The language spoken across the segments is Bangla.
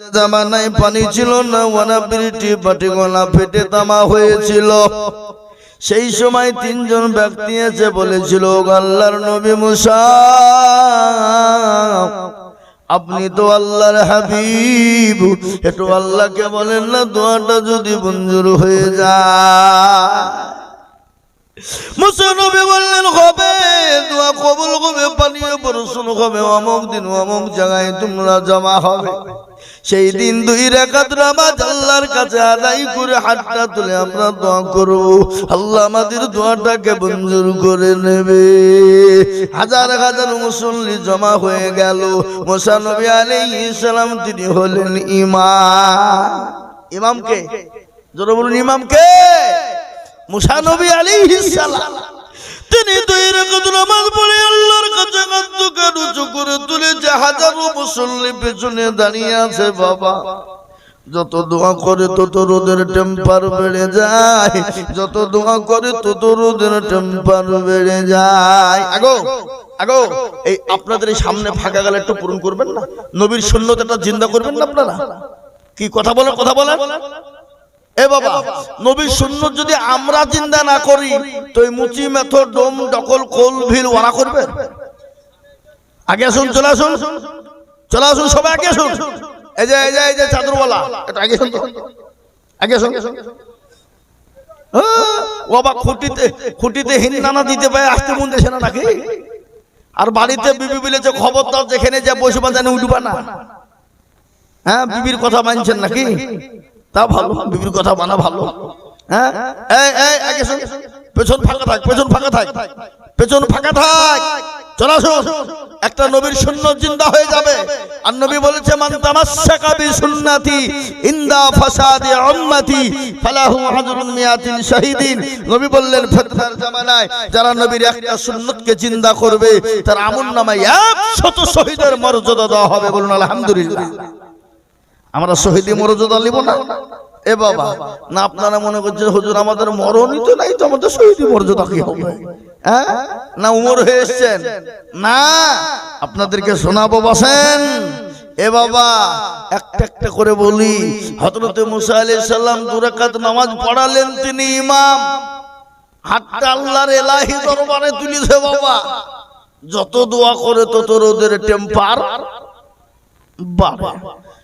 জামানায় পানি ছিল না, ওয়ানা বৃষ্টি পাটি গলা ফেটে তামা হয়েছিল। সেই সময় তিনজন ব্যক্তি এসে বলেছিল "ও আল্লাহর নবী মুসা, আপনি তো আল্লাহর হাবিব। একটু আল্লাহকে বলেন না, দোয়াটা যদি মঞ্জুর হয়ে যায়। মুসনবী বললেন, হবে, দোয়া কবুল হবে পানীয় বরসুন হবে, অমুক দিন অমুক জায়গায় তোমরা জমা হবে। সেই দিন দুই রেখাত নামাজ আল্লাহর কাছে আদায় করে হাতটা তুলে আমরা দোয়া করব। আল্লাহ আমাদের দোয়াটাকে মঞ্জুর করে নেবে। হাজার হাজার মুসল্লি জমা হয়ে গেল। মোসানবী আলাইহিস সালাম তিনি হলেন ইমাম। ইমামকে জোরে বলুন ইমামকে মুসানবী সালাম। তিনি আল্লাহর করে পেছনে দাঁড়িয়ে আছে, বাবা। যত দোয়া করে তত যায়। যত দোয়া করে তত রোদের বেড়ে যায়। আগো আগো, এই আপনাদের এই সামনে ফাঁকা গেলে একটু পূরণ করবেন না? নবীর শূন্যতাটা জিন্দা করবেন না আপনারা? কি কথা বলেন কথা বলেন? এ বাবা নবীর শূন্য যদি আমরা চিন্তা না করি তো মুচি মেথর ডোম ডকল কোল ভিল ওরা করবে? আগে আসুন চলে আসুন। চলে আসুন সবাই আগে আসুন। এই যে এই যে এই যে চাদরওয়ালা একটু আগে আসুন। আগে আসুন। হ্যাঁ, ও বাবা খুঁটিতে খুঁটিতে হিন্দানা দিতে পারে আসতে মন দেশে না নাকি? আর বাড়িতে বিবি বলেছে খবরদার যেখানে যা বসে বাজানে উঠবা না। হ্যাঁ বিবির কথা মানছেন নাকি? তা ভালো, বিবির কথা মানা ভালো। হ্যাঁ। পেছন ফাঁকা থাক, পেছন ফাঁকা থাক। পেছন ফাঁকা থাক। নবী যারা নবীর একটা সুন্নতকে জিন্দা করবে, তার আমল নামায় 100 শহীদের মর্যাদা দেওয়া হবে। বলুন, আলহামদুলিল্লাহ। আমরা শহীদি মর্যাদা নিব না? এ বাবা, না আপনারা মনে করছেন হুজুর আমাদের মরণই তো নাই তো আমাদের শহীদি মর্যাদা কি হবে? হ্যাঁ? না উমর হয়ে এসছেন? না। আপনাদেরকে শোনাবো, বসেন। এ বাবা, একটা একটা করে বলি, হযরতে মুসা আলাইহিস সালাম দুরাকাত নামাজ পড়ালেন তিনি ইমাম। হাতটা আল্লাহর এলাহি দরবারে তুলিছে বাবা। যত দোয়া করে তত রোদের টেম্পার বাবা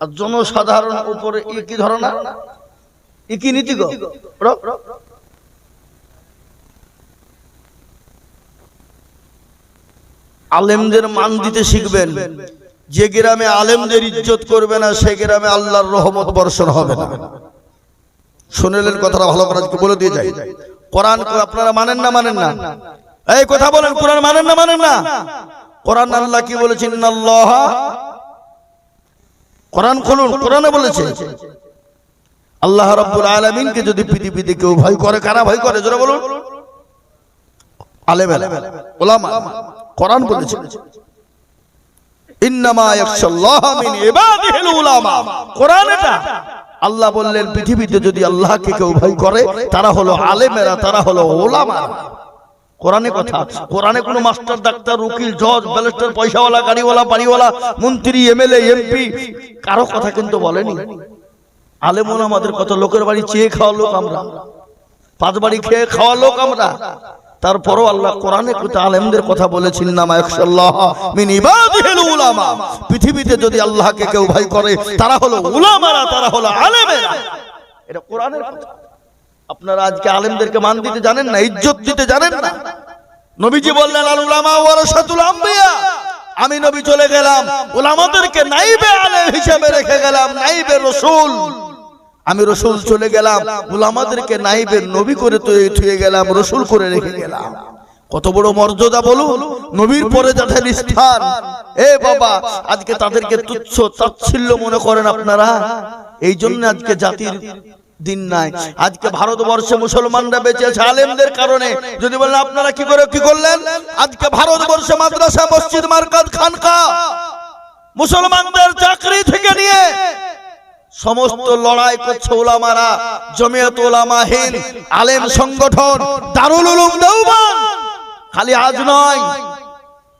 আর জনসাধারণ উপরে কি ধরনা কি নীতি আলেমদের মান দিতে শিখবেন। যে গ্রামে আলেমদের ইজ্জত করবে না, সে গ্রামে আল্লাহর রহমত বর্ষণ হবে না। শুনেলেন কথাটা ভালো করে বলে দিয়ে যাই। কোরআন আপনারা মানেন না মানেন না? এই কথা বলেন, কোরআন মানেন না মানেন না? কোরআন আল্লাহ কি বলেছেন আল্লাহ কোরআন খুলুন, কোরআনে বলেছে। আল্লাহ রাব্বুল আলামিনকে যদি পৃথিবীতে কেউ ভয় করে, কারা ভয় করে, জোরে বলুন। আলেম ওলামা, কোরআন বলেছে। আল্লাহ বললেন, পৃথিবীতে যদি আল্লাহকে কেউ ভয় করে, তারা হলো আলেমেরা, তারা হলো ওলামা কোরআনে কথা কোরআনে কোনো মাস্টার ডাক্তার উকিল জজ ব্যারিস্টার পয়সাওয়ালা গাড়িওয়ালা বাড়িওয়ালা মন্ত্রী এমএলএ এমপি কারও কথা কিন্তু বলেনি। আলেমন আমাদের কত লোকের বাড়ি চেয়ে খাওয়া লোক আমরা। পাঁচ বাড়ি খেয়ে খাওয়া লোক আমরা। তারপরও আল্লাহ কোরআনে কথা আলেমদের কথা বলেছেন মিন পৃথিবীতে যদি আল্লাহকে কেউ ভয় করে তারা হলো উলামারা তারা হলো আলেমেরা। এটা কোরআনের কথা। আপনারা আজকে আলেমদেরকে মান দিতে জানেন না, ইজ্জত দিতে জানেন না। নবীজি বললেন, আল উলামা ওয়ারাসাতুল আম্বিয়া। আমি নবী চলে গেলাম, উলামাদেরকে নাইবে আলেম হিসেবে রেখে গেলাম, নাইবে রসুল। আমি রসুল চলে গেলাম, উলামাদেরকে নাইবে নবী করে তো থুয়ে গেলাম, রসুল করে রেখে গেলাম। কত বড় মর্যাদা বলুন, নবীর পরে যাদের স্থান। এ বাবা, আজকে তাদেরকে তুচ্ছ তাচ্ছিল্য মনে করেন আপনারা। এই জন্য আজকে জাতির দিন নাই। আজকে ভারতবর্ষে মুসলমানরা বেঁচে আছে আলেমদের কারণে। যদি বলেন আপনারা কি করে কি করলেন? আজকে ভারতবর্ষে মাদ্রাসা মসজিদ মার্কাত খানকা। মুসলমানদের চাকরি থেকে নিয়ে সমস্ত লড়াই করছে ওলামারা জমিয়ত ওলামা হিন্দ আলেম সংগঠন দারুল উলুম দেওবন্দ। খালি আজ নয়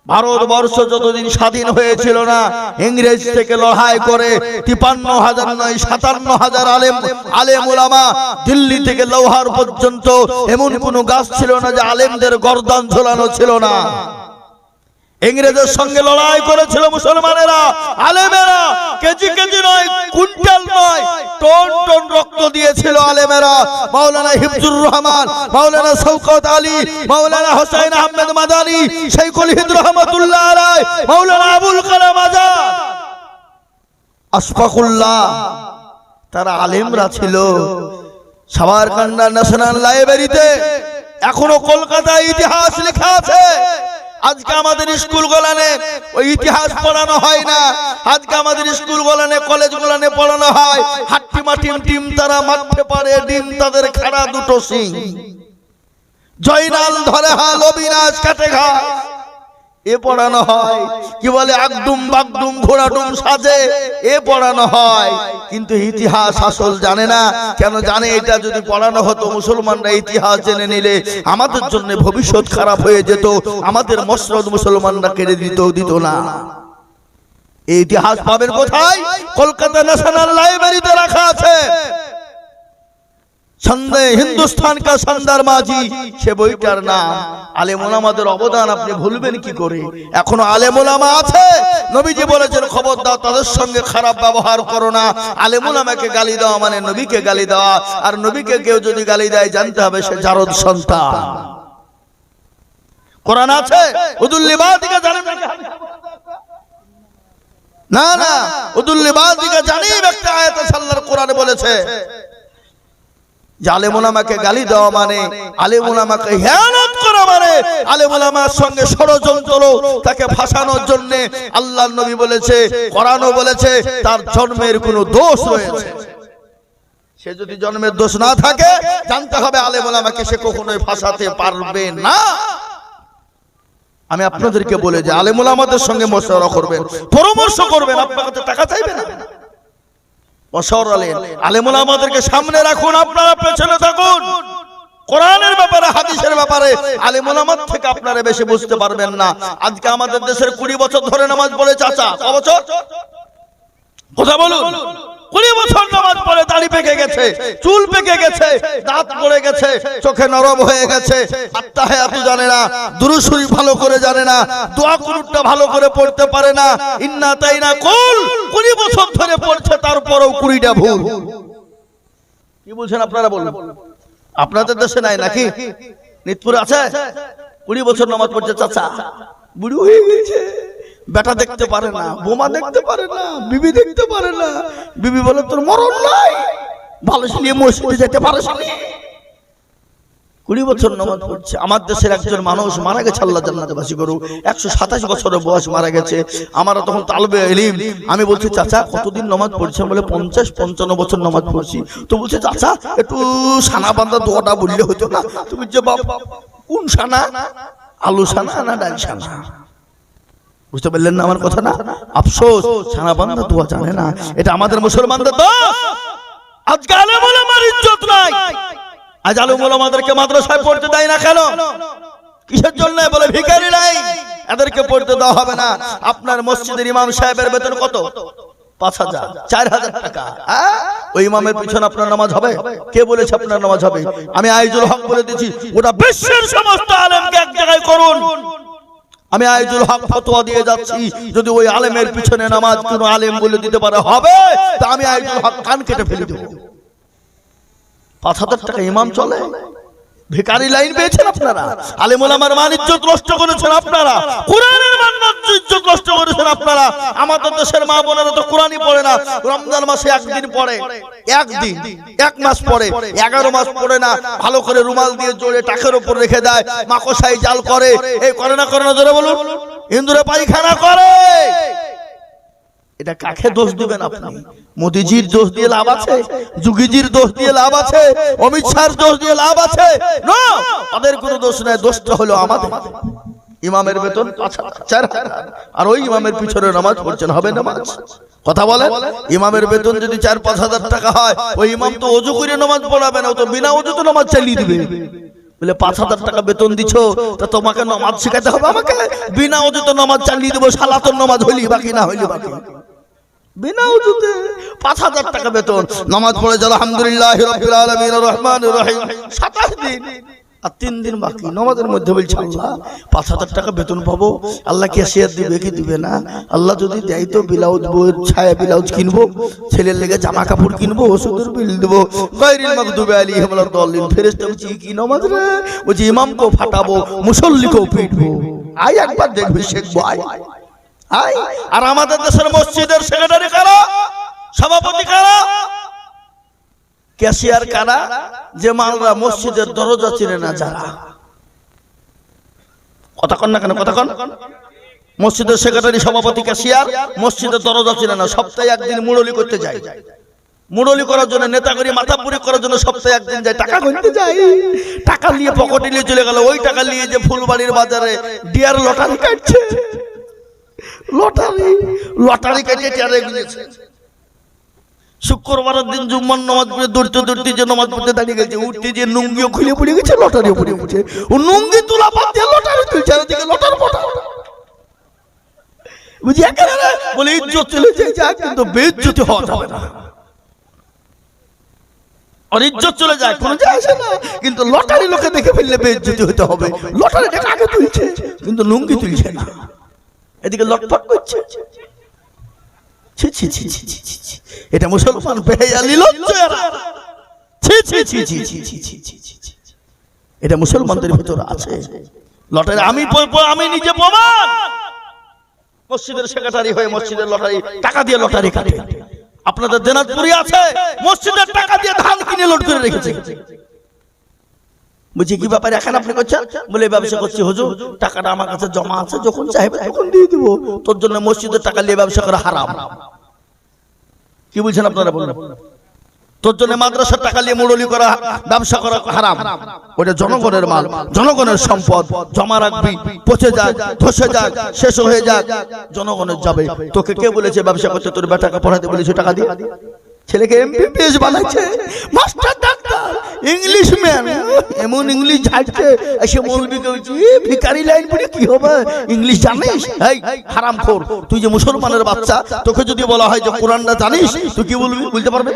ভারতবর্ষ যতদিন স্বাধীন হয়েছিল না, ইংরেজ থেকে লড়াই করে তিপান্ন হাজার নয়, সাতান্ন হাজার আলেম আলেম ওলামা দিল্লি থেকে লৌহার পর্যন্ত এমন কোনো গাছ ছিল না যে আলেমদের গর্দান ঝোলানো ছিল না। ইংরেজের সঙ্গে লড়াই করেছিল মুসলমানেরা। আলেমেরা, কেজি কেজি নয়, কুইন্টাল নয়, টন টন রক্ত দিয়েছিল আলেমেরা। মাওলানা হিফজুর রহমান, মাওলানা শৌকত আলী, মাওলানা হোসেন আহমেদ মাদানী, শাইখুল হিদ রহমতুল্লাহ আলাই মাওলানা আবুল কালাম আজাদ। আশফাকুল্লাহ, তারা আলেমরা ছিল। সাবারকান্ডা ন্যাশনাল লাইব্রেরিতে এখনও কলকাতায় ইতিহাস লেখা আছে। আজকে আমাদের স্কুল গোলানে ওই ইতিহাস পড়ানো হয় না। আজকে আমাদের স্কুল গোলানে কলেজ গোলানে পড়ানো হয়। হাট্টি মাটিম টিম তারা মারতে পারে, ডিম তাদের খেলা দুটো সিং জয়নাল ধরে হাল, অবিনাশ কাটে ঘাস এ পড়ানো হয়। কি বলে? আগডুম বাগডুম, ঘোড়াডুম সাজে। এ পড়ানো হয়। কিন্তু ইতিহাস আসল জানে না। কেন জানে? এটা যদি পড়ানো হতো, মুসলমানরা ইতিহাস জেনে নিলে আমাদের জন্য ভবিষ্যৎ খারাপ হয়ে যেত। আমাদের মসরদ মুসলমানরা কেড়ে দিত দিত না। এই ইতিহাস পাবেন কোথায়? কলকাতা ন্যাশনাল লাইব্রেরিতে রাখা আছে। সন্দে হিন্দুস্তান কা সন্দার মাঝি সে বইটার নাম আলেমুলামাদের অবদান আপনি ভুলবেন কি করে? এখনও আলেমুলামা আছে? নবীজি বলেছেন খবর দাও তাদের সঙ্গে খারাপ ব্যবহার করো না। আলেমুলামাকে গালি দেওয়া মানে নবীকে গালি দেওয়া আর নবীকে কেউ যদি গালি দেয় জানতে হবে সে জারদ সন্তান। কোরআন আছে? উদুল্লিবাদিকে জানেন? না? না উদুল্লিবাদিকে জানি একটা আয়াতে সাল্লার কোরআনে বলেছে। যে গালি দেওয়া মানে মানে। সঙ্গে তাকে ফাঁসানোর আল্লাহ নবী বলেছে, কোরআনও বলেছে, তার জন্মের কোনো দোষ রয়েছে। সে যদি জন্মের দোষ না থাকে, জানতে হবে আলেমুলামাকে সে কখনোই ফাঁসাতে পারবে না। আমি আপনাদেরকে বলে যে, আলেমুল আমাদের সঙ্গে মশারা করবেন, পরামর্শ করবেন, আপনার কাছে টাকা চাইবেন? না আলেমুল আমাদেরকে সামনে রাখুন, আপনারা পেছনে থাকুন। কোরআনের ব্যাপারে, হাদিসের ব্যাপারে আলেমুল আমাদ থেকে আপনারা বেশি বুঝতে পারবেন না। আজকে আমাদের দেশের কুড়ি বছর ধরে নামাজ পড়ে চাচা, ক বছর? কথা বলুন। কুড়ি বছর নামাজ পড়ে দাড়ি পেকে গেছে, চুল পেকে গেছে, দাঁত পড়ে গেছে, চোখে নরম হয়ে গেছে। আত্মা এত জানে না, দুরুসুরি ভালো করে জানে না, দোয়া কুরুটটা ভালো করে পড়তে পারে না। ইন্না তাই না কুল, কুড়ি বছর ধরে পড়ছে, তারপরেও কুড়িটা ভুল। কি বলছেন আপনারা বলুন? আপনাদের দেশে নাই নাকি? নিতপুর আছে? কুড়ি বছর নামাজ পড়ছে, চাচা। বুড়ি হয়ে গেছে। বেটা দেখতে পারে না বোমা দেখতে পারে না বিবি দেখতে পারে না। বিবি বলে তোর মরণ নাই। ভালো নিয়ে মসজিদে যেতে পারিস কুড়ি বছর নামাজ পড়ছে। আমার দেশের একজন মানুষ মারা গেছে আল্লাহ জান্নাতে বাসি করু একশো সাতাশ বছরের বয়স মারা গেছে। আমার তখন তালবে এলিম। আমি বলছি চাচা কতদিন নামাজ পড়ছে? বলে পঞ্চাশ পঞ্চান্ন বছর নামাজ পড়ছি। তো বলছে চাচা একটু সানা বান্ধা দোয়াটা বললে হতো না? তুমি যে বাপ কোন সানা? আলু সানা না ডাল সানা। বুঝতে পারলেন না আমার কথা না আফসোস সানা বান্ধা দোয়া জানে না। এটা আমাদের মুসলমানদের দোষ। আজকে আলেম ওলামার ইজ্জত নাই। আজ আলম ওলামাদেরকে মাদ্রাসায় পড়তে দেয় না কেন? কিসের জন্য? বলে ভিখারি নাই। এদেরকে পড়তে দেওয়া হবে না। আপনার মসজিদের ইমাম সাহেবের বেতন কত? পাঁচ হাজার, চার হাজার টাকা? ওই ইমামের পিছনে আপনার নামাজ হবে? কে বলেছে আপনার নামাজ হবে? আমি আইজুল হক বলে দিচ্ছি। ওটা বিশ্বের সমস্ত আলেমকে এক জায়গায় করুন। আমি আইজুল হক ফতোয়া দিয়ে যাচ্ছি। যদি ওই আলেমের পিছনে নামাজ কোন আলেম বলে দিতে পারে, হবে? তা আমি আইজুল হক কান কেটে ফেলে দেবো। পাঁচ হাজার টাকা ইমাম চলে? ভিখারি লাইন পেয়েছেন আপনারা? আলেমুল আমার মান ইজ্জত নষ্ট করেছেন আপনারা। কোরআনের মান ইজ্জত নষ্ট করেছেন আপনারা। আমাদের দেশের মা বোনেরা তো কোরআনই পড়ে না। রমজান মাসে একদিন পড়ে। একদিন এক মাস পরে এগারো মাস পড়ে না। ভালো করে রুমাল দিয়ে জোরে টাকের উপর রেখে দেয়। মাকসাই জাল করে। এই করে না করে না জোরে বলুন। ইন্দুরে পায়খানা করে। এটা কাকে দোষ দিবেন আপনি? মোদিজির দোষ দিয়ে লাভ আছে? যুগিজির দোষ দিয়ে লাভ আছে? অমিত শাহর দোষ দিয়ে লাভ আছে? না! তাদের কোনো দোষ নাই। দোষটা হলো আমাদের। ইমামের বেতন চার আর ওই ইমামের পিছনে নামাজ পড়ছেন। হবে নামাজ? কথা বলে ইমামের বেতন যদি চার পাঁচ হাজার টাকা হয় ওই ইমাম তো অজু করে নামাজ পড়াবে না ও তো বিনা অজু তো নামাজ চালিয়ে দিবে। বলে পাঁচ হাজার টাকা বেতন দিছ তা তোমাকে নামাজ শেখাতে হবে আমাকে? বিনা অজু তো নামাজ চালিয়ে দেবো সালাতন নামাজ হইলি বাকি না হইলি বাকি বিনা উজুতে পাঁচ হাজার টাকা বেতন। নামাজ পড়ে যাও আলহামদুলিল্লাহ রবিল আলমিন রহমান রহিম। সাতাশ দিন। আর তিন দিন বাকি। নামাজের মধ্যে বলছে আল্লাহ পাঁচ হাজার টাকা বেতন পাবো। আল্লাহ কি শেয়ার দিবে কি দিবে না? আল্লাহ যদি দেয় তো ব্লাউজ বইয়ের ছায়া ব্লাউজ কিনবো ছেলের লেগে জামা কাপড় কিনবো ওষুধের বিল দেবো। গায়রিল মাগদুবে আলাইহিম ওয়ালাদ-দাল্লিন ফেরেশতা বলছি কি নামাজ রে? বলছি ইমামকেও ফাটাবো মুসল্লিকেও পিটবো। আয় একবার দেখবি শেখবো আয়। আর আমাদের দেশের মসজিদের সেক্রেটারি কারা? সভাপতি কারা? ক্যাশিয়ার কারা? যে মালরা মসজিদের দরজা চিনে না যারা। কথা কন না কেন, কথা কন। মসজিদের সেক্রেটারি সভাপতি, ক্যাশিয়ার, মসজিদের দরজা চিনে না, সপ্তাহে একদিন মুরলি করতে যায়। মুরলি করার জন্য নেতাগরি মাথাপুরি করার জন্য সপ্তাহে একদিন যায়। টাকা গুনতে যায়। টাকা নিয়ে পকেটে নিয়ে চলে গেল। ওই টাকা নিয়ে যে ফুলবাড়ির বাজারে ডিয়ার লটারি কাটছে। লটারি। লটারি কেটে শুক্রবারের দিন জুম্মার নামাজ পড়ে দৌড়তে দৌড়তে যে পড়তে দাঁড়িয়ে গেছে, উঠতে যে খুলে পড়ে গেছে, লটারিও পড়ে গেছে ও বাদ দিয়ে লটারি তুলছে আর লটার বুঝি একেবারে বলে, ইজ্জত চলে যায় যা কিন্তু হওয়া যাবে না। আর ইজ্জত চলে যায়, কোনো যায় আসে না। কিন্তু লটারি লোকে দেখে ফেললে বেইজ্জতি হতে হবে। লটারি টাকা আগে তুলছে, কিন্তু লুঙ্গি তুলছে না। এদিকে লটপট করছে ছি ছি ছি ছি ছি ছি ছি। এটা মুসলমান বেহায়া নির্লজ্জ এরা। ছি ছি ছি ছি ছি ছি ছি ছি। এটা মুসলমানদের ভিতরে আছে লটারি আমি আমি নিজে প্রমাণ মসজিদের সেক্রেটারি হয়ে মসজিদের লটারি টাকা দিয়ে লটারি কাটে আপনাদের দিনাজপুরি আছে মসজিদের টাকা দিয়ে ধান কিনে লোড করে রেখেছে বলছি, কি ব্যাপারে এখন আপনি করছেন? বলে ব্যবসা করছি, হুজুর। টাকাটা আমার কাছে জমা আছে, যখন চাইবে তখন দিয়ে দিব। তোর জন্য মসজিদের টাকা নিয়ে ব্যবসা করা হারাম। কি বলছেন আপনারা বলুন। তোর জন্য মাদ্রাসার টাকা নিয়ে মুরলি করা, ব্যবসা করা হারাম। ওটা জনগণের মাল, জনগণের সম্পদ। জমা রাখবি, পচে যাক, ধসে যাক, শেষ হয়ে যাক, জনগণের যাবে। তোকে কে বলেছে ব্যবসা করতে? তোর বেটাকে পড়াতে বলেছে টাকা দিয়ে। ছেলেকে এমবিবিএস বানাচ্ছে মাস্টার ডাক্তার ইংলিশ ম্যান এমন ইংলিশ ঝাড়ছে এসে মৌলবি ভিকারি লাইন পড়ে কি হবে? ইংলিশ জানিস? এই হারাম খোর তুই যে মুসলমানের বাচ্চা তোকে যদি বলা হয় যে কোরআনটা জানিস তুই কি বলবি? বলতে পারবে?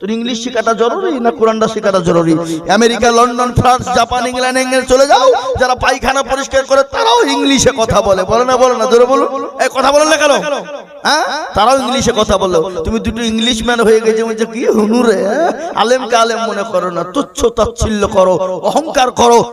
তোর ইংলিশ শেখাটা জরুরি না কোরআনটা শেখাটা জরুরি? America London France Japan England England চলে যাও। যারা পায়খানা পরিষ্কার করে, তারাও ইংলিশে কথা বলে। বলে না বলে না ধরে বলো। এই কথা বলেন না কেন? হ্যাঁ? তারাও ইংলিশে কথা বলো। তুমি দুটো ইংলিশ ম্যান হয়ে গেছে, বলছে, কি হুনুরে হ্যাঁ? আলেমকে আলেম মনে করো না, তুচ্ছ তাচ্ছিল্য করো, অহংকার করো।